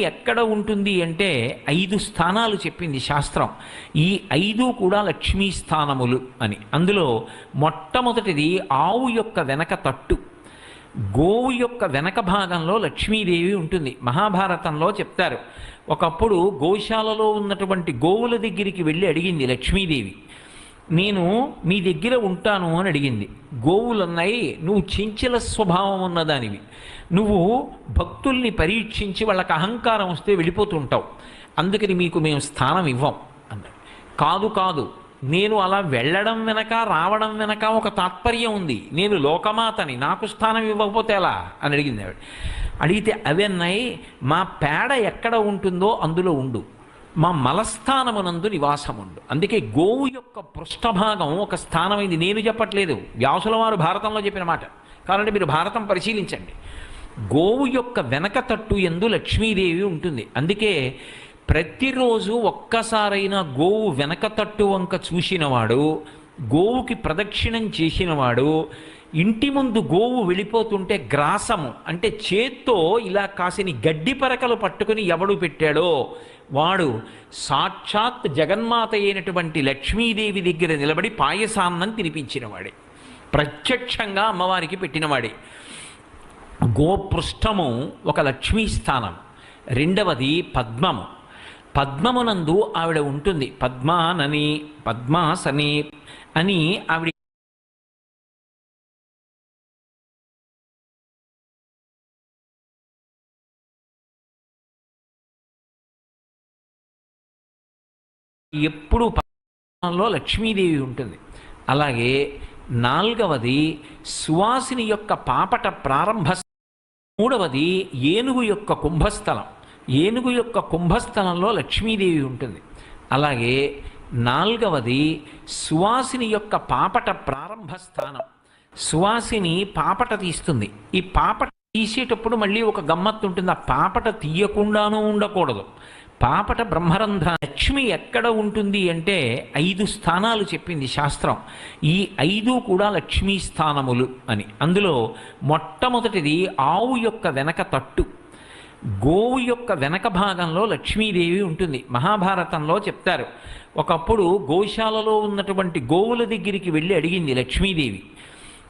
ఎక్కడ ఉంటుంది అంటే ఐదు స్థానాలు చెప్పింది శాస్త్రం. ఈ ఐదు కూడా లక్ష్మీ స్థానములు అని. అందులో మొట్టమొదటిది ఆవు యొక్క వెనక తట్టు. గోవు యొక్క వెనక భాగంలో లక్ష్మీదేవి ఉంటుంది. మహాభారతంలో చెప్తారు. ఒకప్పుడు గోశాలలో ఉన్నటువంటి గోవుల దగ్గరికి వెళ్ళి అడిగింది లక్ష్మీదేవి నేను మీ దగ్గర ఉంటాను అని అడిగింది. గోవులు ఉన్నాయి నువ్వు చెంచల స్వభావం ఉన్నదానివి. నువ్వు భక్తుల్ని పరీక్షించి వాళ్ళకి అహంకారం వస్తే వెళ్ళిపోతుంటావు. అందుకని మీకు మేము స్థానం ఇవ్వం అన్నాడు. కాదు కాదు. నేను అలా వెళ్ళడం వెనక రావడం వెనక ఒక తాత్పర్యం ఉంది. నేను లోకమాతని నాకు స్థానం ఇవ్వకపోతే ఎలా? అని అడిగింది ఆవిడ. అడిగితే అవన్నీ మా పేడ ఎక్కడ ఉంటుందో అందులో ఉండు. మా మలస్థానమునందు నివాసముండు. అందుకే గోవు యొక్క పృష్ఠభాగం ఒక స్థానమైంది. నేను చెప్పట్లేదు. వ్యాసుల వారు భారతంలో చెప్పిన మాట. కావాలంటే మీరు భారతం పరిశీలించండి. గోవు యొక్క వెనక తట్టు ఎందు లక్ష్మీదేవి ఉంటుంది. అందుకే ప్రతిరోజు ఒక్కసారైనా గోవు వెనక తట్టు వంక చూసినవాడు గోవుకి ప్రదక్షిణం చేసినవాడు ఇంటి ముందు గోవు వెళ్ళిపోతుంటే గ్రాసము అంటే చేత్తో ఇలా కాసిని గడ్డి పరకలు పట్టుకుని ఎవడు పెట్టాడో వాడు సాక్షాత్ జగన్మాత అయినటువంటి లక్ష్మీదేవి దగ్గర నిలబడి పాయసాన్నం తినిపించినవాడే. ప్రత్యక్షంగా అమ్మవారికి పెట్టినవాడే. గోపృష్ఠము ఒక లక్ష్మీ స్థానం. రెండవది పద్మము. పద్మమునందు ఆవిడ ఉంటుంది. పద్మానని పద్మాసని అని ఆవిడ ఎప్పుడు పద్మంలో లక్ష్మీదేవి ఉంటుంది. అలాగే నాల్గవది సువాసిని యొక్క పాపట ప్రారంభ మూడవది ఏనుగు యొక్క కుంభస్థలం. ఏనుగు యొక్క కుంభస్థలంలో లక్ష్మీదేవి ఉంటుంది. అలాగే నాలుగవది సువాసిని యొక్క పాపట ప్రారంభ స్థానం సువాసిని పాపట తీస్తుంది. ఈ పాపట తీసేటప్పుడు మళ్ళీ ఒక గమ్మత్తు ఉంటుంది. ఆ పాపట తీయకుండానూ ఉండకూడదు. పాపట బ్రహ్మరంధ్ర లక్ష్మి ఎక్కడ ఉంటుంది అంటే ఐదు స్థానాలు చెప్పింది శాస్త్రం. ఈ ఐదు కూడా లక్ష్మీ స్థానములు అని. అందులో మొట్టమొదటిది ఆవు యొక్క వెనక తట్టు. గోవు యొక్క వెనక భాగంలో లక్ష్మీదేవి ఉంటుంది. మహాభారతంలో చెప్తారు. ఒకప్పుడు గోశాలలో ఉన్నటువంటి గోవుల దగ్గరికి వెళ్ళి అడిగింది లక్ష్మీదేవి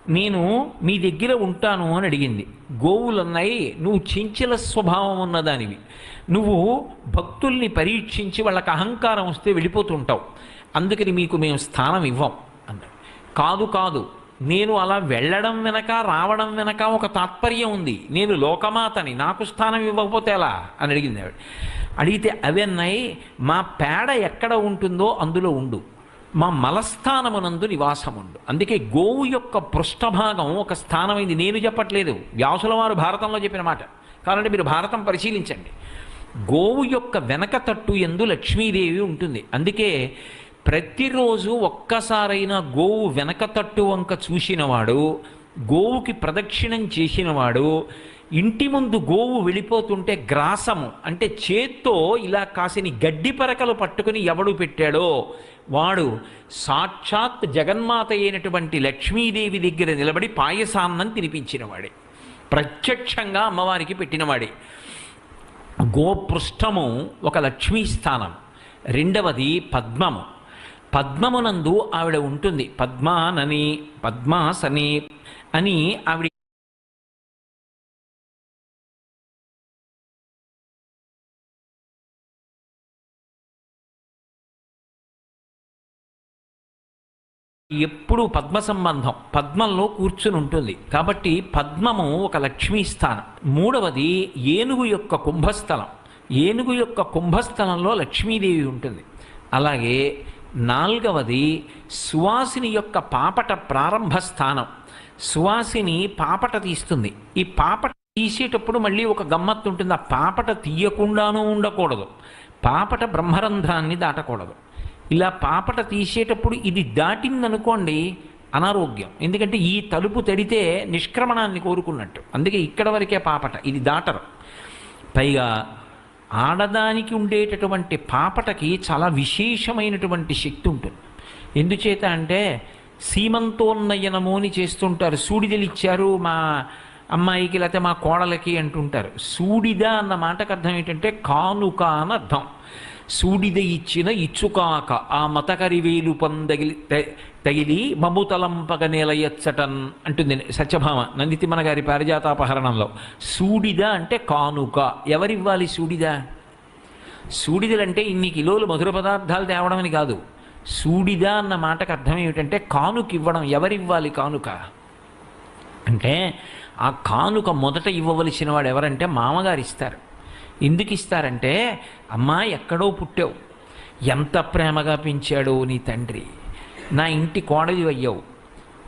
నేను మీ దగ్గర ఉంటాను అని అడిగింది. గోవులున్నాయి నువ్వు చించల స్వభావం ఉన్నదానివి. నువ్వు భక్తుల్ని పరీక్షించి వాళ్ళకి అహంకారం వస్తే వెళ్ళిపోతుంటావు. అందుకని మీకు మేము స్థానం ఇవ్వం అన్నాడు. కాదు కాదు. నేను అలా వెళ్ళడం వెనక రావడం వెనక ఒక తాత్పర్యం ఉంది. నేను లోకమాతని నాకు స్థానం ఇవ్వకపోతే ఎలా? అని అడిగింది ఆవిడ. అడిగితే అవన్నీ మా పేడ ఎక్కడ ఉంటుందో అందులో ఉండు. మా మలస్థానమునందు నివాసముండు. అందుకే గోవు యొక్క పృష్ఠభాగం ఒక స్థానమైంది. నేను చెప్పట్లేదు. వ్యాసుల వారు భారతంలో చెప్పిన మాట. కాబట్టి మీరు భారతం పరిశీలించండి. గోవు యొక్క వెనక తట్టు ఎందు లక్ష్మీదేవి ఉంటుంది. అందుకే ప్రతిరోజు ఒక్కసారైనా గోవు వెనక తట్టు వంక చూసినవాడు గోవుకి ప్రదక్షిణం చేసినవాడు ఇంటి ముందు గోవు వెళ్ళిపోతుంటే గ్రాసము అంటే చేత్తో ఇలా కాసిని గడ్డి పరకలు పట్టుకుని ఎవడు పెట్టాడో వాడు సాక్షాత్ జగన్మాత అయినటువంటి లక్ష్మీదేవి దగ్గర నిలబడి పాయసాన్నం తినిపించినవాడే. ప్రత్యక్షంగా అమ్మవారికి పెట్టినవాడే. గోపృష్ఠము ఒక లక్ష్మీ స్థానం. రెండవది పద్మము. పద్మమునందు ఆవిడ ఉంటుంది. పద్మానని పద్మాసని అని ఆవిడ ఎప్పుడు పద్మ సంబంధం పద్మంలో కూర్చుని ఉంటుంది. కాబట్టి పద్మము ఒక లక్ష్మీ స్థానం. మూడవది ఏనుగు యొక్క కుంభస్థలం. ఏనుగు యొక్క కుంభస్థలంలో లక్ష్మీదేవి ఉంటుంది. అలాగే నాలుగవది సువాసిని యొక్క పాపట ప్రారంభ స్థానం. సువాసిని పాపట తీస్తుంది. ఈ పాపట తీసేటప్పుడు మళ్ళీ ఒక గమ్మత్తు ఉంటుంది. ఆ పాపట తీయకుండానూ ఉండకూడదు. పాపట బ్రహ్మరంధ్రాన్ని దాటకూడదు. ఇలా పాపట తీసేటప్పుడు ఇది దాటిందనుకోండి అనారోగ్యం. ఎందుకంటే ఈ తలుపు తడితే నిష్క్రమణాన్ని కోరుకున్నట్టు. అందుకే ఇక్కడ వరకే పాపట ఇది దాటరు. పైగా ఆడదానికి ఉండేటటువంటి పాపటకి చాలా విశేషమైనటువంటి శక్తి ఉంటుంది. ఎందుచేత అంటే సీమంతోన్నయనము అని చేస్తుంటారు. సూడిదలు ఇచ్చారు మా అమ్మాయికి లేకపోతే మా కోడలకి అంటుంటారు. సూడిద అన్న మాటకు అర్థం ఏంటంటే కానుక అని అర్థం సూడిద ఇచ్చిన ఇచ్చుకాక ఆ మతకరివేలు పందగిలి తగిలి మముతలంపగ నేలయచ్చటన్ అంటుంది సత్యభామ నందితిమన గారి పారిజాతాపహరణంలో. సూడిద అంటే కానుక. ఎవరివ్వాలి సూడిద? సూడిదలంటే ఇన్ని కిలోలు మధుర పదార్థాలు తేవడమని కాదు. సూడిద అన్న మాటకు అర్థం ఏమిటంటే కానుక ఇవ్వడం ఎవరివ్వాలి కానుక? అంటే ఆ కానుక మొదట ఇవ్వవలసిన వాడు ఎవరంటే మామగారు ఇస్తారు ఎందుకు ఇస్తారంటే అమ్మా ఎక్కడో పుట్టావు. ఎంత ప్రేమగా పెంచాడో నీ తండ్రి. నా ఇంటి కోడలి అయ్యావు.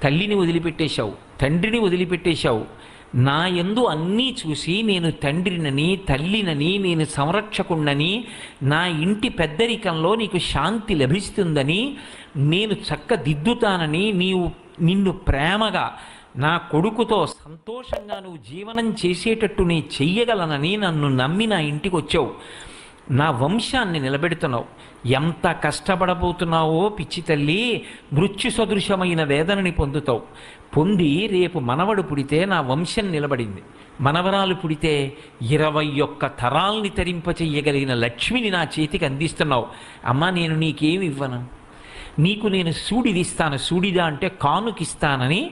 తల్లిని వదిలిపెట్టేశావు. తండ్రిని వదిలిపెట్టేశావు. నా ఎందు అన్నీ చూసి నేను తండ్రినని తల్లినని నేను సంరక్షకుణ్ణని నా ఇంటి పెద్దరికంలో నీకు శాంతి లభిస్తుందని నేను చక్కదిద్దుతానని నీవు నిన్ను ప్రేమగా నా కొడుకుతో సంతోషంగా నువ్వు జీవనం చేసేటట్టు నీ చెయ్యగలనని నన్ను నమ్మి నా ఇంటికి వచ్చావు నా వంశాన్ని నిలబెడుతున్నావు. ఎంత కష్టపడబోతున్నావో పిచ్చి తల్లి మృత్యు సదృశమైన వేదనని పొందుతావు. పొంది రేపు మనవడు పుడితే నా వంశం నిలబడింది. మనవరాలు పుడితే ఇరవై ఒక్క తరాల్ని తరింపచేయగలిగిన లక్ష్మిని నా చేతికి అందిస్తున్నావు. అమ్మా నేను నీకేమి ఇవ్వను? నీకు నేను సూడిదిస్తాను. సూడిదా అంటే కానుకిస్తానని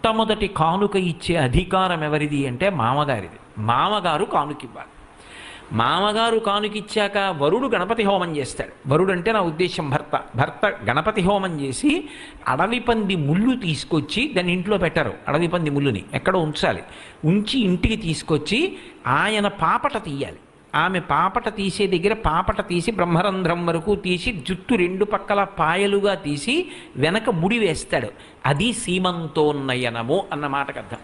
మొట్టమొదటి కానుక ఇచ్చే అధికారం ఎవరిది అంటే మామగారిది. మామగారు కానుకివ్వాలి. మామగారు కానుకిచ్చాక వరుడు గణపతి హోమం చేస్తాడు. వరుడు అంటే నా ఉద్దేశం భర్త. భర్త గణపతి హోమం చేసి అడవి పంది ముళ్ళు తీసుకొచ్చి దాన్ని ఇంట్లో పెట్టరు అడవి పంది ముళ్ళుని. ఎక్కడ ఉంచాలి. ఉంచి ఇంటికి తీసుకొచ్చి ఆయన పాపట తీయాలి. ఆమె పాపట తీసే దగ్గర పాపట తీసి బ్రహ్మరంధ్రం వరకు తీసి జుట్టు రెండు పక్కల పాయలుగా తీసి వెనక ముడి వేస్తాడు. అది సీమంతోన్నయనము అన్న మాటకు అర్థం.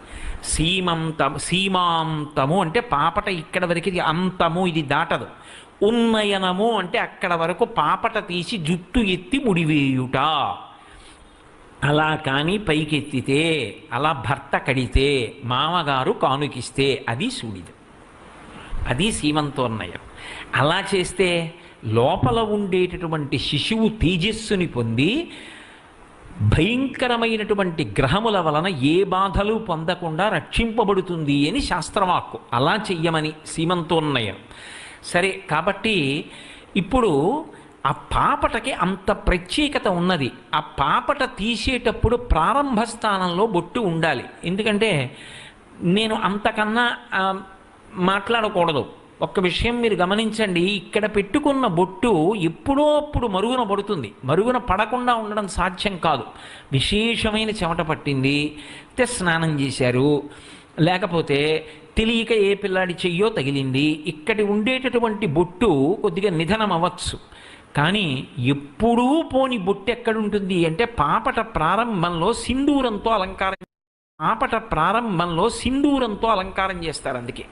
సీమంతం సీమాంతము అంటే పాపట ఇక్కడ వరకు ఇది అంతము ఇది దాటదు. ఉన్నయనము అంటే అక్కడ వరకు పాపట తీసి జుట్టు ఎత్తి ముడివేయుట అలా కానీ పైకెత్తితే అలా భర్త కడితే మామగారు కానుకిస్తే అది సూడిద. అది సీమంతోన్నయం. అలా చేస్తే లోపల ఉండేటటువంటి శిశువు తేజస్సుని పొంది భయంకరమైనటువంటి గ్రహముల వలన ఏ బాధలు పొందకుండా రక్షింపబడుతుంది అని శాస్త్రవాక్కు. అలా చెయ్యమని సీమంతోన్నయం. సరే కాబట్టి ఇప్పుడు ఆ పాపటకి అంత ప్రత్యేకత ఉన్నది. ఆ పాపట తీసేటప్పుడు ప్రారంభ స్థానంలో బొట్టు ఉండాలి. ఎందుకంటే నేను అంతకన్నా మాట్లాడకూడదు. ఒక్క విషయం మీరు గమనించండి ఇక్కడ పెట్టుకున్న బొట్టు ఎప్పుడో అప్పుడు మరుగున పడుతుంది. మరుగున పడకుండా ఉండడం సాధ్యం కాదు. విశేషమైన చెమట పట్టింది అయితే స్నానం చేశారు. లేకపోతే తెలియక ఏ పిల్లాడి చెయ్యో తగిలింది. ఇక్కడి ఉండేటటువంటి బొట్టు కొద్దిగా నిధనం అవ్వచ్చు. కానీ ఎప్పుడూ పోని బొట్టు ఎక్కడుంటుంది అంటే పాపట ప్రారంభంలో సింధూరంతో అలంకారం పాపట ప్రారంభంలో సింధూరంతో అలంకారం చేస్తారు అందుకే.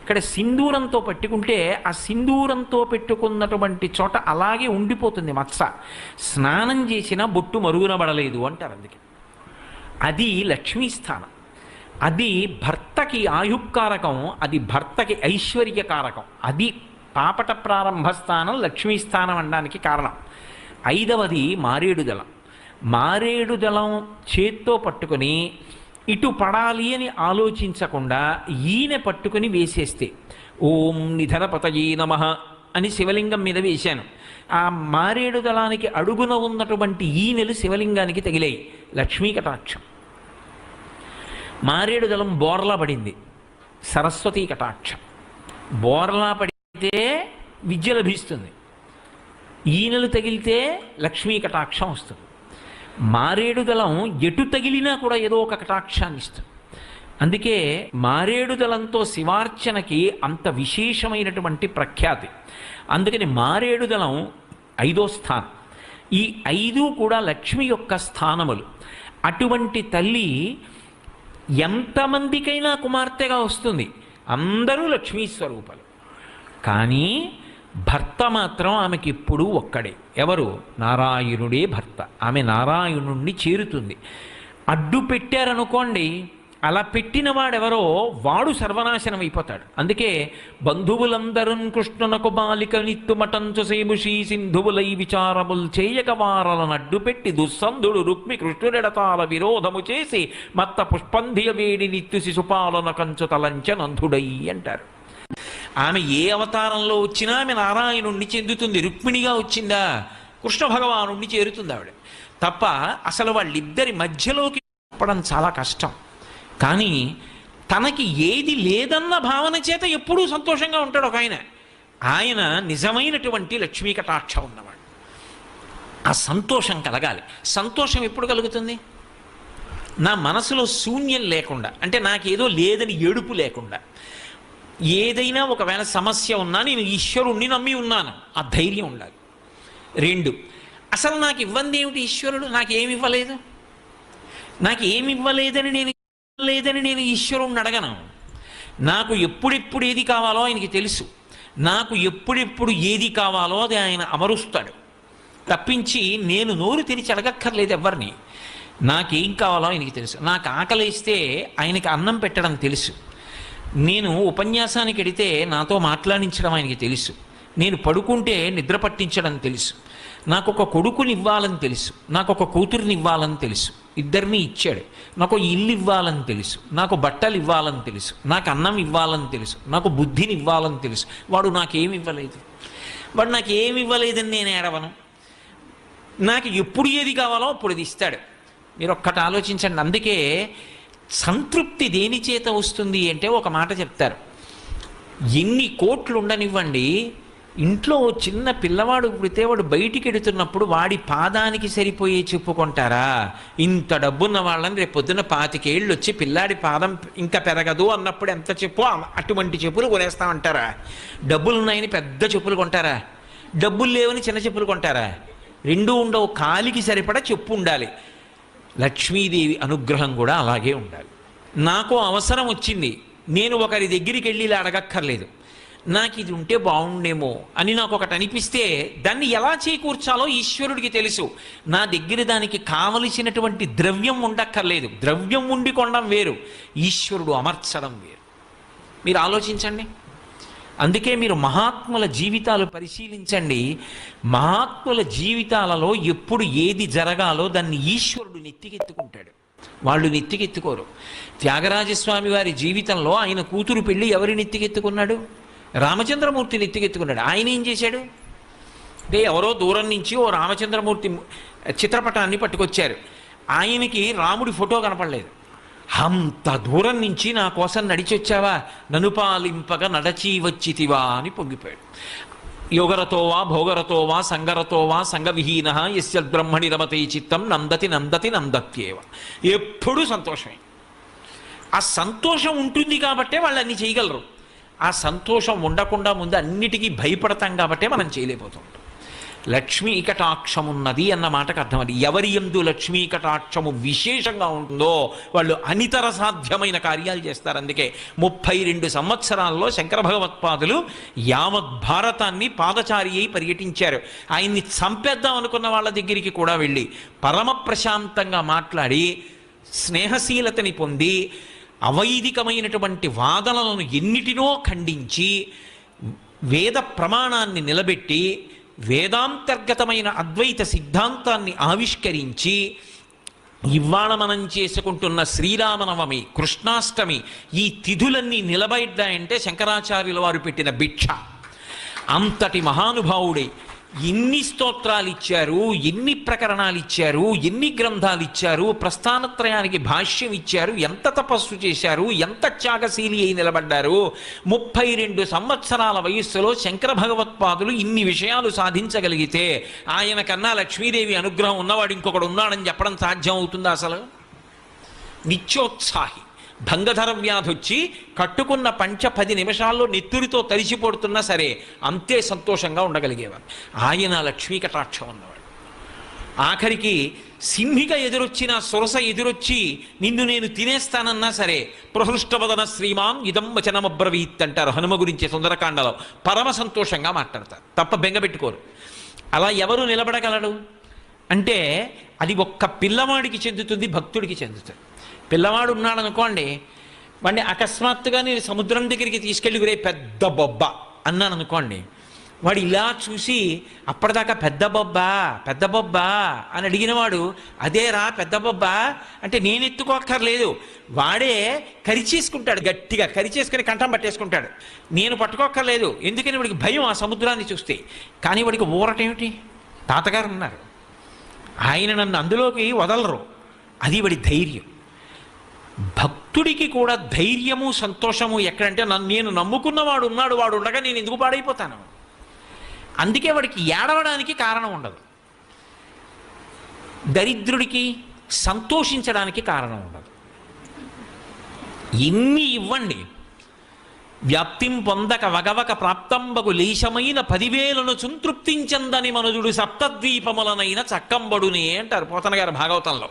ఇక్కడ సింధూరంతో పట్టుకుంటే ఆ సింధూరంతో పెట్టుకున్నటువంటి చోట అలాగే ఉండిపోతుంది మత్స. స్నానం చేసిన బొట్టు మరుగునబడలేదు అంటారు అందుకే. అది లక్ష్మీ స్థానం. అది భర్తకి ఆయుక్కారకం అది భర్తకి ఐశ్వర్యకారకం అది పాపట ప్రారంభ స్థానం లక్ష్మీ స్థానం అనడానికి కారణం. ఐదవది మారేడు దళం మారేడు దళం చేత్తో పట్టుకొని ఇటు పడాలి అని ఆలోచించకుండా ఈయన పట్టుకొని వేసేస్తే ఓం నిధనపతయీ నమ అని శివలింగం మీద వేశాను. ఆ మారేడు దళానికి అడుగున ఉన్నటువంటి ఈనెలు శివలింగానికి తగిలాయి లక్ష్మీ కటాక్షం. మారేడు దళం బోర్లా పడింది సరస్వతీ కటాక్షం. బోర్లా పడితే విద్య లభిస్తుంది ఈనెలు తగిలితే లక్ష్మీ కటాక్షం వస్తుంది. మారేడు దళం ఎటు తగిలినా కూడా ఏదో ఒక కటాక్షాన్ని ఇస్తుంది. అందుకే మారేడు దళంతో శివార్చనకి అంత విశేషమైనటువంటి ప్రఖ్యాతి. అందుకని మారేడు దళం ఐదో స్థానం. ఈ ఐదు కూడా లక్ష్మి యొక్క స్థానములు. అటువంటి తల్లి ఎంతమందికైనా కుమార్తెగా వస్తుంది. అందరూ లక్ష్మీ స్వరూపాలు. కానీ భర్త మాత్రం ఆమెకి ఇప్పుడు ఒక్కడే. ఎవరు? నారాయణుడే భర్త. ఆమె నారాయణుణ్ణి చేరుతుంది. అడ్డు పెట్టారనుకోండి అలా పెట్టిన వాడెవరో వాడు సర్వనాశనం అయిపోతాడు. అందుకే బంధువులందరూ కృష్ణునకు బాలిక నిత్తుమటంచు సేముషీ సింధువులై విచారములు చేయక వారలను అడ్డుపెట్టి దుస్సంధుడు రుక్మి కృష్ణుడెడతాల విరోధము చేసి మత్త పుష్పంధియ వేడి నిత్తు శిశుపాలన కంచు తలంచ నంధుడై అంటారు. ఆమె ఏ అవతారంలో వచ్చినా ఆమె నారాయణుణ్ణి చెందుతుంది. రుక్మిణిగా వచ్చిందా? కృష్ణ భగవానుణ్ణి చేరుతుంది ఆవిడ. తప్ప అసలు వాళ్ళిద్దరి మధ్యలోకి చెప్పడం చాలా కష్టం. కానీ తనకి ఏది లేదన్న భావన చేత ఎప్పుడూ సంతోషంగా ఉంటాడు ఒక ఆయన. ఆయన నిజమైనటువంటి లక్ష్మీ కటాక్ష ఉన్నవాడు. ఆ సంతోషం కలగాలి. సంతోషం ఎప్పుడు కలుగుతుంది? నా మనసులో శూన్యం లేకుండా. అంటే నాకేదో లేదని ఏడుపు లేకుండా. ఏదైనా ఒకవేళ సమస్య ఉన్నా నేను ఈశ్వరుణ్ణి నమ్మి ఉన్నాను. ఆ ధైర్యం ఉండాలి. రెండు అసలు నాకు ఇవ్వంది ఏమిటి ఈశ్వరుడు? నాకు ఏమి ఇవ్వలేదు? నాకు ఏమి ఇవ్వలేదని నేను లేదని నేను ఈశ్వరుణ్ణి అడగను. నాకు ఎప్పుడెప్పుడు ఏది కావాలో ఆయనకి తెలుసు. నాకు ఎప్పుడెప్పుడు ఏది కావాలో అది ఆయన అమరుస్తాడు. తప్పించి నేను నోరు తెరిచి అడగక్కర్లేదు ఎవరిని నాకేం కావాలో ఆయనకి తెలుసు. నాకు ఆకలిస్తే ఆయనకి అన్నం పెట్టడం తెలుసు. నేను ఉపన్యాసానికి వెడితే నాతో మాట్లాడించడం ఆయనకి తెలుసు. నేను పడుకుంటే నిద్ర పట్టించడం తెలుసు. నాకు ఒక కొడుకుని ఇవ్వాలని తెలుసు. నాకు ఒక కూతురిని ఇవ్వాలని తెలుసు. ఇద్దరిని ఇచ్చాడు. నాకు ఇల్లు ఇవ్వాలని తెలుసు. నాకు బట్టలు ఇవ్వాలని తెలుసు. నాకు అన్నం ఇవ్వాలని తెలుసు. నాకు బుద్ధిని ఇవ్వాలని తెలుసు. వాడు నాకేమి ఇవ్వలేదు. వాడు నాకు ఏమి ఇవ్వలేదని నేను ఏడవను. నాకు ఎప్పుడు ఏది కావాలో అప్పుడు ఇది ఇస్తాడు. మీరు ఒక్కటి ఆలోచించండి. అందుకే సంతృప్తి దేని చేత వస్తుంది అంటే ఒక మాట చెప్తారు. ఎన్ని కోట్లు ఉండనివ్వండి ఇంట్లో చిన్న పిల్లవాడు పుడితే వాడు బయటికి ఎడుతున్నప్పుడు వాడి పాదానికి సరిపోయే చెప్పుకుంటారా ఇంత డబ్బున్న వాళ్ళని రేపు పొద్దున్న పాతికేళ్ళు వచ్చి పిల్లాడి పాదం ఇంకా పెరగదు అన్నప్పుడు ఎంత చెప్పు? అటువంటి చెప్పులు కొనేస్తామంటారా డబ్బులు ఉన్నాయని పెద్ద చెప్పులు కొంటారా? డబ్బులు లేవని చిన్న చెప్పులు కొంటారా? రెండూ ఉండవు కాలికి సరిపడా చెప్పు ఉండాలి. లక్ష్మీదేవి అనుగ్రహం కూడా అలాగే ఉండాలి. నాకు అవసరం వచ్చింది. నేను ఒకరి దగ్గరికి వెళ్ళి ఇలా అడగక్కర్లేదు. నాకు ఇది ఉంటే బాగుండేమో అని నాకు ఒకటి అనిపిస్తే దాన్ని ఎలా చేకూర్చాలో ఈశ్వరుడికి తెలుసు. నా దగ్గర దానికి కావలసినటువంటి ద్రవ్యం ఉండక్కర్లేదు. ద్రవ్యం ఉండి కొనడం వేరు. ఈశ్వరుడు అమర్చడం వేరు. మీరు ఆలోచించండి. అందుకే మీరు మహాత్ముల జీవితాలు పరిశీలించండి. మహాత్ముల జీవితాలలో ఎప్పుడు ఏది జరగాలో దాన్ని ఈశ్వరుడు నెత్తికెత్తుకుంటాడు. వాళ్ళు నెత్తికెత్తుకోరు. త్యాగరాజస్వామి వారి జీవితంలో ఆయన కూతురు పెళ్ళి ఎవరి నెత్తికెత్తుకున్నాడు? రామచంద్రమూర్తి నెత్తికెత్తుకున్నాడు. ఆయన ఏం చేశాడు? అంటే ఎవరో దూరం నుంచి ఓ రామచంద్రమూర్తి చిత్రపటాన్ని పట్టుకొచ్చారు. ఆయనకి రాముడి ఫోటో కనపడలేదు. అంత దూరం నుంచి నా కోసం నడిచి వచ్చావా నన్ను పాలింపగా నడచి వచ్చితివా అని పొంగిపోయాడు. యోగరతో వా భోగరతో వా సంగరతో వా సంగవిహీన యస్యద్బ్రహ్మణి రమతే చిత్తం నందతి నందతి నందత్యేవ. ఎప్పుడూ సంతోషమే. ఆ సంతోషం ఉంటుంది కాబట్టే వాళ్ళు అన్ని చేయగలరు. ఆ సంతోషం ఉండకుండా ముందు అన్నిటికీ భయపడతాం కాబట్టే మనం చేయలేకపోతాం లక్ష్మీ కటాక్షమున్నది అన్న మాటకు అర్థం అది. ఎవరి ఎందు లక్ష్మీ కటాక్షము విశేషంగా ఉంటుందో వాళ్ళు అనితర సాధ్యమైన కార్యాలు చేస్తారు. అందుకే ముప్పై రెండు సంవత్సరాల్లో శంకర భగవత్పాదులు యావత్ భారతాన్ని పాదచారి అయి పర్యటించారు. ఆయన్ని చంపేద్దాం అనుకున్న వాళ్ళ దగ్గరికి కూడా వెళ్ళి పరమ ప్రశాంతంగా మాట్లాడి స్నేహశీలతని పొంది అవైదికమైనటువంటి వాదనలను ఎన్నిటినో ఖండించి వేద ప్రమాణాన్ని నిలబెట్టి వేదాంతర్గతమైన అద్వైత సిద్ధాంతాన్ని ఆవిష్కరించి ఇవాళ మనం చేసుకుంటున్న శ్రీరామనవమి కృష్ణాష్టమి ఈ తిథులన్నీ నిలబడ్డాయంటే శంకరాచార్యుల వారు పెట్టిన భిక్ష. అంతటి మహానుభావుడే ఎన్ని స్తోత్రాలు ఇచ్చారు ఎన్ని ప్రకరణాలు ఇచ్చారు ఎన్ని గ్రంథాలు ఇచ్చారు ప్రస్థానత్రయానికి భాష్యం ఇచ్చారు ఎంత తపస్సు చేశారు ఎంత త్యాగశీలి అయి నిలబడ్డారు ముప్పై రెండు సంవత్సరాల వయస్సులో శంకర భగవత్పాదులు ఇన్ని విషయాలు సాధించగలిగితే ఆయన కన్నా లక్ష్మీదేవి అనుగ్రహం ఉన్నవాడు ఇంకొకడు ఉన్నాడని చెప్పడం సాధ్యం అవుతుందా అసలు? నిత్యోత్సాహి. భంగధర వ్యాధి వచ్చి కట్టుకున్న పంచ పది నిమిషాల్లో నెత్తురితో తడిసిపోడుతున్నా సరే అంతే సంతోషంగా ఉండగలిగేవారు ఆయన లక్ష్మీ కటాక్షం ఉన్నవాడు. ఆఖరికి సింహిక ఎదురొచ్చిన సొరస ఎదురొచ్చి నిన్ను నేను తినేస్తానన్నా సరే ప్రహృష్టవదన శ్రీమాన్ ఇదం వచనమబ్రవీత్ అంటారు. హనుమ గురించి సుందరకాండలో పరమ సంతోషంగా మాట్లాడతారు. తప్ప బెంగపెట్టుకోరు అలా ఎవరు నిలబడగలడు? అంటే అది ఒక్క పిల్లవాడికి చెందుతుంది భక్తుడికి చెందుతుంది. పిల్లవాడు ఉన్నాడు అనుకోండి వాడిని అకస్మాత్తుగా నేను సముద్రం దగ్గరికి తీసుకెళ్ళి గురే పెద్ద బొబ్బ అన్నాను అనుకోండి వాడు ఇలా చూసి అప్పటిదాకా పెద్ద బొబ్బా పెద్ద బొబ్బా అని అడిగినవాడు అదేరా పెద్ద బొబ్బా అంటే నేను ఎత్తుకోక్కర్లేదు వాడే కరిచేసుకుంటాడు గట్టిగా కరిచేసుకుని కంఠం పట్టేసుకుంటాడు. నేను పట్టుకోక్కర్లేదు ఎందుకని వాడికి భయం ఆ సముద్రాన్ని చూస్తే. కానీ వాడికి ఊరటేమిటి తాతగారు ఉన్నారు ఆయన నన్ను అందులోకి వదలరు అది వాడి ధైర్యం. భక్తుడికి కూడా ధైర్యము సంతోషము ఎక్కడంటే నన్ను నేను నమ్ముకున్నవాడు ఉన్నాడు వాడు ఉండగా నేను ఎందుకు పాడైపోతాను? అందుకే వాడికి ఏడవడానికి కారణం ఉండదు. దరిద్రుడికి సంతోషించడానికి కారణం ఉండదు. ఎన్ని ఇవ్వండి. వ్యాప్తిం పొందక వగవక ప్రాప్తంబగు లేశమైన పదివేలను సంతృప్తించందని మనుజుడు సప్తద్వీపములనైన చక్కంబడునే అంటారు పోతన గారు భాగవతంలో.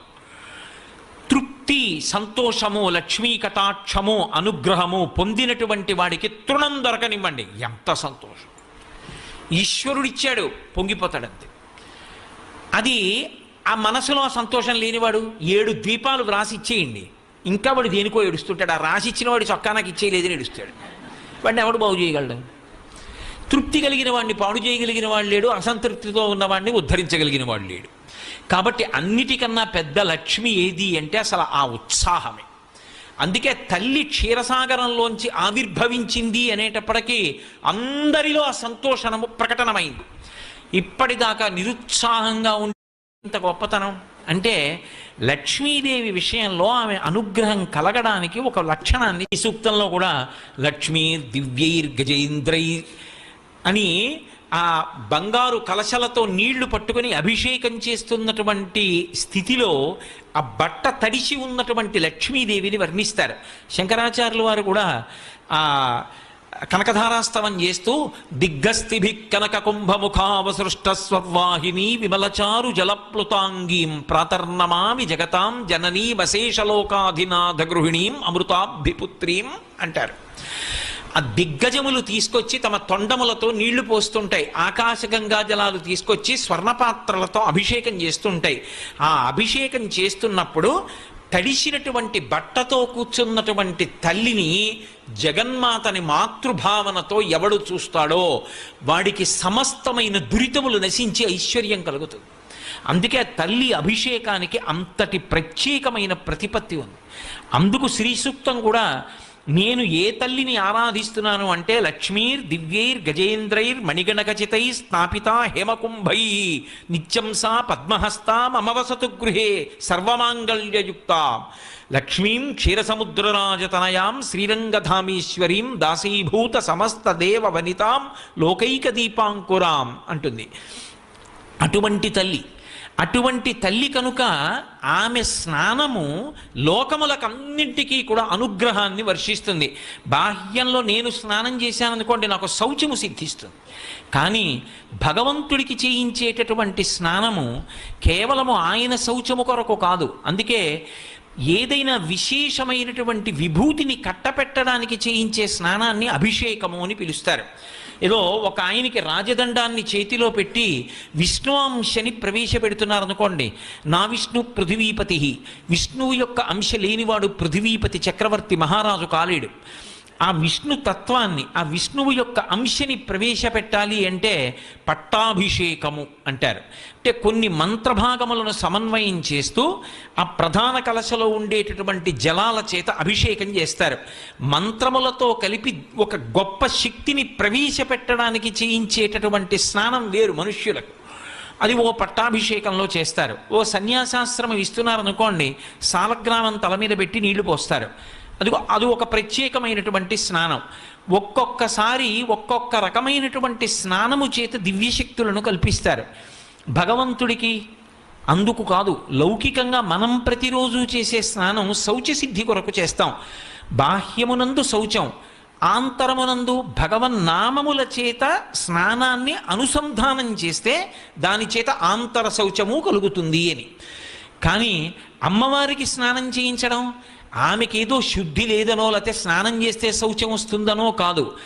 తృప్తి సంతోషము లక్ష్మీ కటాక్షము అనుగ్రహము పొందినటువంటి వాడికి తృణం దొరకనివ్వండి. ఎంత సంతోషం. ఈశ్వరుడిచ్చాడు పొంగిపోతాడంతే. అది ఆ మనసులో ఆ సంతోషం లేనివాడు ఏడు ద్వీపాలు రాసి ఇచ్చేయండి. ఇంకా వాడు దేనికో ఏడుస్తుంటాడు. ఆ రాసి ఇచ్చిన వాడు చొక్కా నాకు ఇచ్చేయలేదని ఏడుస్తాడు. వాడిని ఎవడు బాగు చేయగలడు? తృప్తి కలిగిన వాడిని పాడు చేయగలిగిన వాడు లేడు అసంతృప్తితో ఉన్నవాడిని ఉద్ధరించగలిగిన వాడు లేడు. కాబట్టి అన్నిటికన్నా పెద్ద లక్ష్మి ఏది అంటే అసలు ఆ ఉత్సాహమే. అందుకే తల్లి క్షీరసాగరంలోంచి ఆవిర్భవించింది అనేటప్పటికీ అందరిలో ఆ సంతోషము ప్రకటనమైంది. ఇప్పటిదాకా నిరుత్సాహంగా ఉంటే గొప్పతనం? అంటే లక్ష్మీదేవి విషయంలో ఆమె అనుగ్రహం కలగడానికి ఒక లక్షణాన్ని ఈ సూక్తంలో కూడా లక్ష్మీ దివ్యైర్ గజేంద్రై అని ఆ బంగారు కలశలతో నీళ్ళు పట్టుకొని అభిషేకం చేస్తున్నటువంటి స్థితిలో ఆ బట్ట తడిసి ఉన్నటువంటి లక్ష్మీదేవిని వర్ణిస్తారు. శంకరాచార్యుల వారు కూడా ఆ కనకధారాస్తవం చేస్తూ దిగ్గస్థిభి కనక కుంభముఖావసృష్ట స్వర్వాహిని విమలచారు జలప్లుతాంగీం ప్రాతర్నమామి జగతాం జననీ వశేషలోకాధినాథ గృహిణీం అమృతాభిపుత్రీం అంటారు. ఆ దిగ్గజములు తీసుకొచ్చి తమ తొండములతో నీళ్ళు పోస్తుంటాయి. ఆకాశగంగా జలాలు తీసుకొచ్చి స్వర్ణపాత్రలతో అభిషేకం చేస్తుంటాయి. ఆ అభిషేకం చేస్తున్నప్పుడు తడిసినటువంటి బట్టతో కూర్చున్నటువంటి తల్లిని జగన్మాతని మాతృభావనతో ఎవడు చూస్తాడో వాడికి సమస్తమైన దురితములు నశించి ఐశ్వర్యం కలుగుతుంది. అందుకే తల్లి అభిషేకానికి అంతటి ప్రత్యేకమైన ప్రతిపత్తి ఉంది. అందుకు శ్రీ సూక్తం కూడా నేను ఏ తల్లిని ఆరాధిస్తున్నాను అంటే లక్ష్మీర్ దివ్యైర్ గజేంద్రైర్ మణిగణకచితై స్థాపిత హేమకుంభై. నిత్యం సా పద్మహస్తాం మమవసతు గృహే సర్వమాంగళ్యయుక్త. లక్ష్మీం క్షీరసముద్రరాజతనయాం శ్రీరంగధామీశ్వరీం దాసీభూత సమస్త దేవ వనితాం లోకైక దీపాంకురాం అంటుంది. అటువంటి తల్లి అటువంటి తల్లి కనుక ఆమె స్నానము లోకములకన్నింటికీ కూడా అనుగ్రహాన్ని వర్షిస్తుంది. బాహ్యంలో నేను స్నానం చేశాననుకోండి నాకు శౌచము సిద్ధిస్తుంది. కానీ భగవంతుడికి చేయించేటటువంటి స్నానము కేవలము ఆయన శౌచము కొరకు కాదు. అందుకే ఏదైనా విశేషమైనటువంటి విభూతిని కట్టపెట్టడానికి చేయించే స్నానాన్ని అభిషేకము అని పిలుస్తారు. ఏదో ఒక ఆయనకి రాజదండాన్ని చేతిలో పెట్టి విష్ణువాంశని ప్రవేశపెడుతున్నారనుకోండి. నా విష్ణు పృథివీపతి విష్ణువు యొక్క అంశ లేనివాడు పృథివీపతి చక్రవర్తి మహారాజు కాలేడు. ఆ విష్ణు తత్వాన్ని ఆ విష్ణువు యొక్క అంశని ప్రవేశపెట్టాలి అంటే పట్టాభిషేకము అంటారు. అంటే కొన్ని మంత్రభాగములను సమన్వయం చేస్తూ ఆ ప్రధాన కలశలో ఉండేటటువంటి జలాల చేత అభిషేకం చేస్తారు. మంత్రములతో కలిపి ఒక గొప్ప శక్తిని ప్రవేశపెట్టడానికి చేయించేటటువంటి స్నానం వేరు మనుష్యులకు. అది ఓ పట్టాభిషేకంలో చేస్తారు. ఓ సన్యాసాశ్రమం ఇస్తున్నారనుకోండి సాలగ్రామం తల మీద పెట్టి నీళ్ళు పోస్తారు. అది అది ఒక ప్రత్యేకమైనటువంటి స్నానం. ఒక్కొక్కసారి ఒక్కొక్క రకమైనటువంటి స్నానము చేత దివ్యశక్తులను కల్పిస్తారు. భగవంతుడికి అందుకు కాదు లౌకికంగా మనం ప్రతిరోజు చేసే స్నానం శౌచసిద్ధి కొరకు చేస్తాం. బాహ్యమునందు శౌచం ఆంతరమునందు భగవన్నామముల చేత స్నానాన్ని అనుసంధానం చేస్తే దాని చేత ఆంతర శౌచము కలుగుతుంది అని. కానీ అమ్మవారికి స్నానం చేయించడం ఆమెకి ఏదో శుద్ధి లేదనో లేకపోతే స్నానం చేస్తే శౌచం వస్తుందనో కాదు.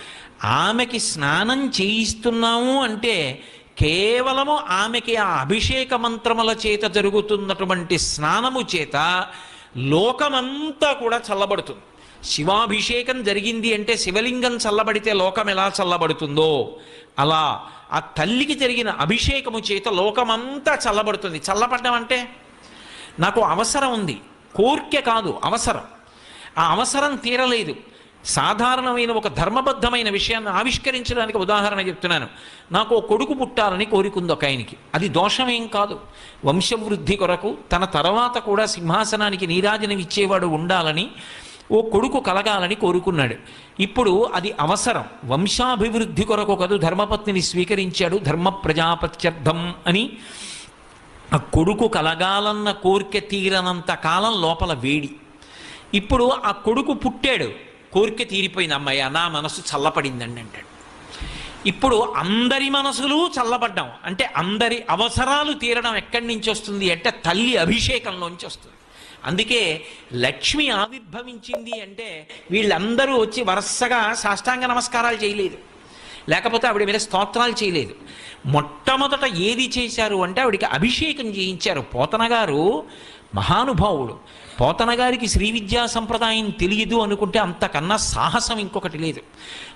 ఆమెకి స్నానం చేయిస్తున్నాము అంటే కేవలము ఆమెకి ఆ అభిషేక మంత్రముల చేత జరుగుతున్నటువంటి స్నానము చేత లోకమంతా కూడా చల్లబడుతుంది. శివాభిషేకం జరిగింది అంటే శివలింగం చల్లబడితే లోకం ఎలా చల్లబడుతుందో? అలా ఆ తల్లికి జరిగిన అభిషేకము చేత లోకమంతా చల్లబడుతుంది. చల్లబడ్డం అంటే నాకు అవసరం ఉంది. కోర్కె కాదు అవసరం. ఆ అవసరం తీరలేదు. సాధారణమైన ఒక ధర్మబద్ధమైన విషయాన్ని ఆవిష్కరించడానికి ఉదాహరణ చెప్తున్నాను. నాకు ఓ కొడుకు పుట్టాలని కోరికుంది ఒక ఆయనకి. అది దోషమేం కాదు. వంశవృద్ధి కొరకు తన తర్వాత కూడా సింహాసనానికి నీరాజనం ఇచ్చేవాడు ఉండాలని ఓ కొడుకు కలగాలని కోరుకున్నాడు. ఇప్పుడు అది అవసరం. వంశాభివృద్ధి కొరకు కదు ధర్మపత్నిని స్వీకరించాడు. ధర్మ ప్రజాపత్యర్థం అని ఆ కొడుకు కలగాలన్న కోరిక తీరనంత కాలం లోపల వేడి. ఇప్పుడు ఆ కొడుకు పుట్టాడు. కోరిక తీరిపోయింది అమ్మాయి నా మనసు చల్లపడిందండి అంటాడు. ఇప్పుడు అందరి మనసులు చల్లబడ్డాం. అంటే అందరి అవసరాలు తీరడం ఎక్కడి నుంచి వస్తుంది అంటే తల్లి అభిషేకంలోంచి వస్తుంది. అందుకే లక్ష్మి ఆవిర్భవించింది అంటే వీళ్ళందరూ వచ్చి వరుసగా సాష్టాంగ నమస్కారాలు చేయలేదు. లేకపోతే ఆవిడ మీద స్తోత్రాలు చేయలేదు. మొట్టమొదట ఏది చేశారు అంటే ఆవిడికి అభిషేకం చేయించారు. పోతన గారు మహానుభావుడు. పోతన గారికి శ్రీ విద్యా సంప్రదాయం తెలియదు అనుకుంటే అంతకన్నా సాహసం ఇంకొకటి లేదు.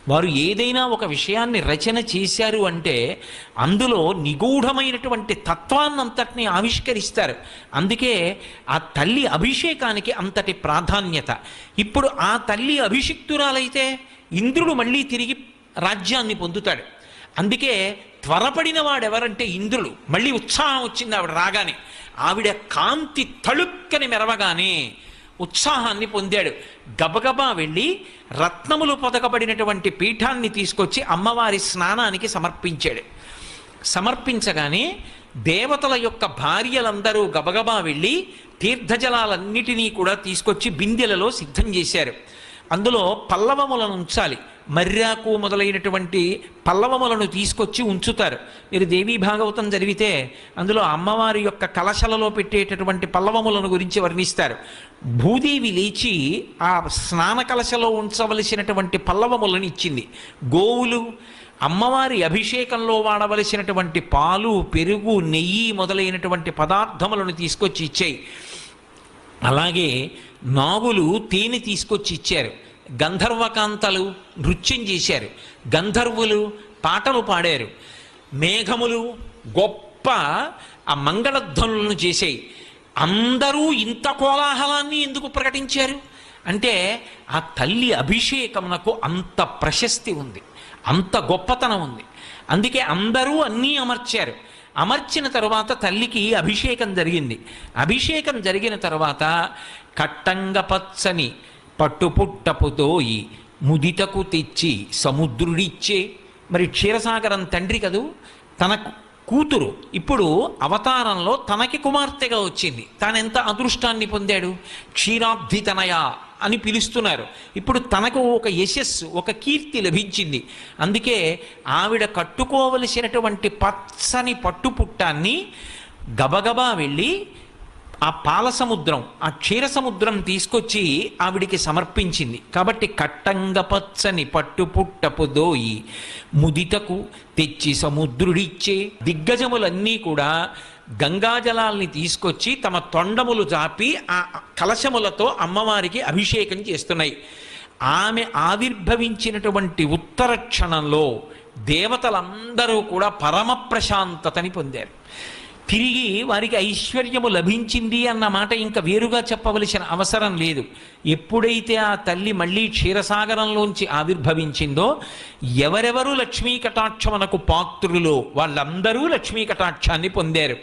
వారు ఏదైనా ఒక విషయాన్ని రచన చేశారు అంటే అందులో నిగూఢమైనటువంటి తత్వాన్నంతటిని ఆవిష్కరిస్తారు. అందుకే ఆ తల్లి అభిషేకానికి అంతటి ప్రాధాన్యత. ఇప్పుడు ఆ తల్లి అభిషిక్తురాలైతే ఇంద్రుడు మళ్ళీ తిరిగి రాజ్యాన్ని పొందుతాడు. అందుకే త్వరపడిన వాడెవరంటే ఇంద్రుడు. మళ్ళీ ఉత్సాహం వచ్చింది ఆవిడ రాగానే. ఆవిడ కాంతి తళుక్కని మెరవగానే ఉత్సాహాన్ని పొందాడు. గబగబా వెళ్ళి రత్నములు పొదకబడినటువంటి పీఠాన్ని తీసుకొచ్చి అమ్మవారి స్నానానికి సమర్పించాడు. సమర్పించగానే దేవతల యొక్క భార్యలందరూ గబగబా వెళ్ళి తీర్థజలాలన్నిటినీ కూడా తీసుకొచ్చి బిందెలలో సిద్ధం చేశారు. అందులో పల్లవములను ఉంచాలి. మర్యాకు మొదలైనటువంటి పల్లవములను తీసుకొచ్చి ఉంచుతారు. మీరు దేవీ భాగవతం జరిగితే అందులో అమ్మవారి యొక్క కలశలలో పెట్టేటటువంటి పల్లవములను గురించి వర్ణిస్తారు. భూదేవి లేచి ఆ స్నాన కలశలో ఉంచవలసినటువంటి పల్లవములను ఇచ్చింది. గోవులు అమ్మవారి అభిషేకంలో వాడవలసినటువంటి పాలు పెరుగు నెయ్యి మొదలైనటువంటి పదార్థములను తీసుకొచ్చి ఇచ్చాయి. అలాగే నాగులు తేనె తీసుకొచ్చి ఇచ్చారు. గంధర్వకాంతలు నృత్యం చేశారు. గంధర్వులు పాటలు పాడారు. మేఘములు గొప్ప ఆ మంగళధ్వనులను చేశాయి. అందరూ ఇంత కోలాహలాన్ని ఎందుకు ప్రకటించారు? అంటే ఆ తల్లి అభిషేకమునకు అంత ప్రశస్తి ఉంది. అంత గొప్పతనం ఉంది. అందుకే అందరూ అన్నీ అమర్చారు. అమర్చిన తర్వాత తల్లికి అభిషేకం జరిగింది. అభిషేకం జరిగిన తర్వాత కట్టంగ పచ్చని పట్టుపుట్టపుతోయి ముదితకు తెచ్చి సముద్రుడిచ్చే. మరి క్షీరసాగరం తండ్రి కదూ? తన కూతురు. ఇప్పుడు అవతారంలో తనకి కుమార్తెగా వచ్చింది. తానెంత అదృష్టాన్ని పొందాడు? క్షీరాబ్ధి తనయ అని పిలుస్తున్నారు. ఇప్పుడు తనకు ఒక యశస్సు ఒక కీర్తి లభించింది. అందుకే ఆవిడ కట్టుకోవలసినటువంటి పచ్చని పట్టుపుట్టాన్ని గబగబా వెళ్ళి ఆ పాల సముద్రం ఆ క్షీర సముద్రం తీసుకొచ్చి ఆవిడికి సమర్పించింది. కాబట్టి కట్టంగ పచ్చని పట్టుపుట్టపు దోయి ముదితకు తెచ్చి సముద్రుడిచ్చే దిగ్గజములన్నీ కూడా గంగాజలాల్ని తీసుకొచ్చి తమ తొండములు జాపి ఆ కలశములతో అమ్మవారికి అభిషేకం చేస్తున్నాయి. ఆమె ఆవిర్భవించినటువంటి ఉత్తర క్షణంలో దేవతలందరూ కూడా పరమ ప్రశాంతతని పొందారు. తిరిగి వారికి ఐశ్వర్యము లభించింది అన్న మాట ఇంకా వేరుగా చెప్పవలసిన అవసరం లేదు. ఎప్పుడైతే ఆ తల్లి మళ్ళీ క్షీరసాగరంలోంచి ఆవిర్భవించిందో ఎవరెవరు లక్ష్మీ కటాక్షమునకు పాత్రులో వాళ్ళందరూ లక్ష్మీ కటాక్షాన్ని పొందారు.